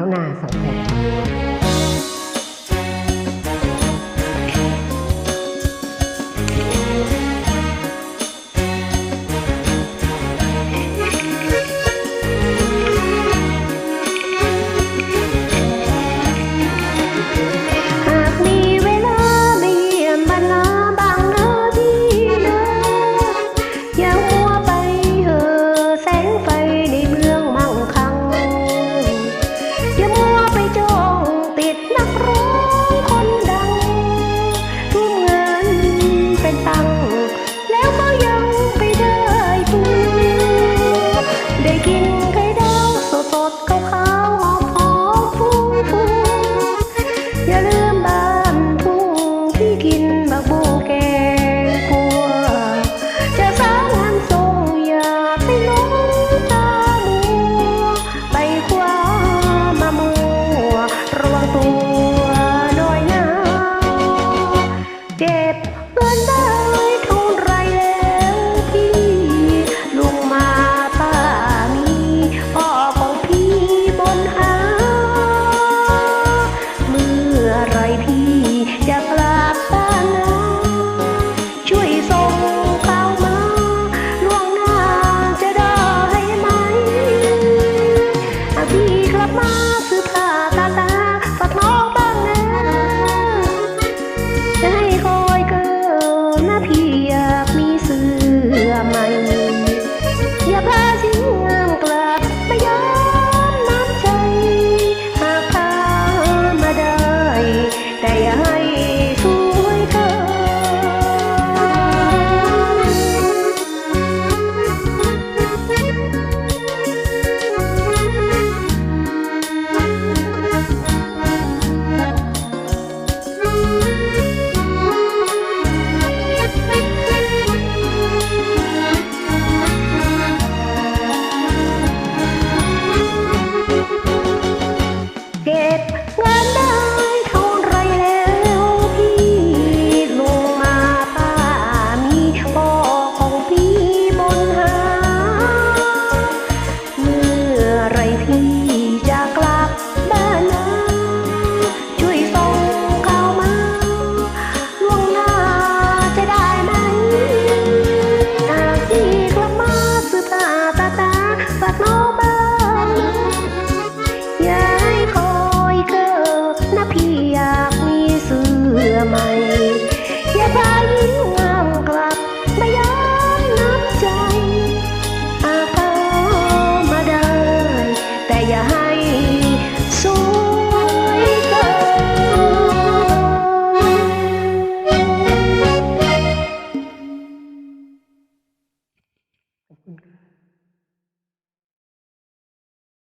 Thảo Na Phật Việt เด้กินไข่ดาวสดสดขาวขาวหอมหอมฟุ้งฟุ้งอย่าลืมบ้านทุ่งที่กินบักบูแกงกัว จะสาวงานทรงอย่าไปลงตามัวไปคว้ามะมัวระวังตัวหน่อยนะเจ็บเกินได้